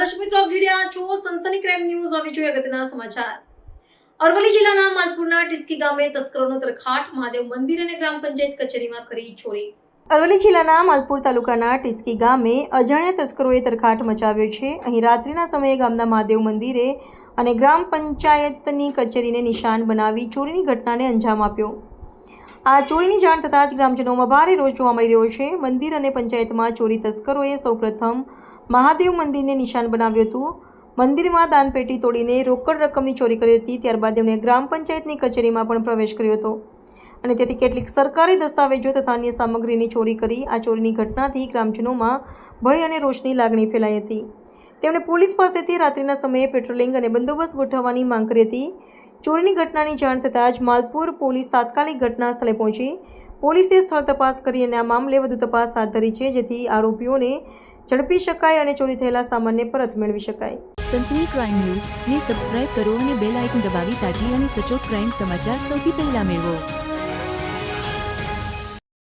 છો સનસની crime news હવે જોઈએ અગત્યના સમાચાર. અરવલ્લી જિલ્લાના માલપુરના ટિસ્કી ગામે તસ્કરોનો તરખાટ. મહાદેવ મંદિર અને ગ્રામ પંચાયત કચેરીમાં કરી ચોરી. અરવલ્લી જિલ્લાના માલપુર તાલુકાના ટિસ્કી ગામે અજાણ્યા તસ્કરોએ તરખાટ મચાવ્યો છે. અહીં રાત્રિના સમયે ગામના મહાદેવ મંદિરે અને ગ્રામ પંચાયતની કચેરીને નિશાન બનાવી ચોરીની ઘટનાને અંજામ આપ્યો. આ ચોરીની જાણ થતાં જ ગ્રામજનોમાં ભારે રોષ જોવા મળી રહ્યો છે. મંદિર અને પંચાયતમાં ચોરી તસ્કરોએ સૌપ્રથમ મહાદેવ મંદિરને નિશાન બનાવ્યું હતું. મંદિરમાં દાનપેટી તોડીને રોકડ રકમની ચોરી કરી હતી, ત્યારબાદ તેમણે ગ્રામ પંચાયતની કચેરીમાં પણ પ્રવેશ કર્યો હતો. અને તેથી કેટલીક સરકારી દસ્તાવેજો તથા અન્ય સામગ્રીની ચોરી કરી, આ ચોરીની ઘટનાથી ગ્રામજનોમાં ભય અને રોષની લાગણી ફેલાઈ હતી. તેમણે પોલીસ પાસેથી રાત્રિના સમયે પેટ્રોલિંગ અને બંદોબસ્ત ગોઠવવાની માંગ કરી હતી. ચોરીની ઘટનાની જાણ થતાં જ માલપુર પોલીસ તાત્કાલિક ઘટના સ્થળે પહોંચી. પોલીસે સ્થળ તપાસ કરી અને આ મામલે વધુ તપાસ હાથ ધરી છે, જેથી આરોપીઓને ઝડપી શકાય અને ચોરી થયેલા સામાનને પરત મેળવી શકાય. સનસની ક્રાઇમ ન્યૂઝ ને સબસ્ક્રાઇબ કરો અને બેલ આઇકન દબાવી તાજી અને સચોટ ક્રાઇમ સમાચાર સૌથી પહેલા મેળવો.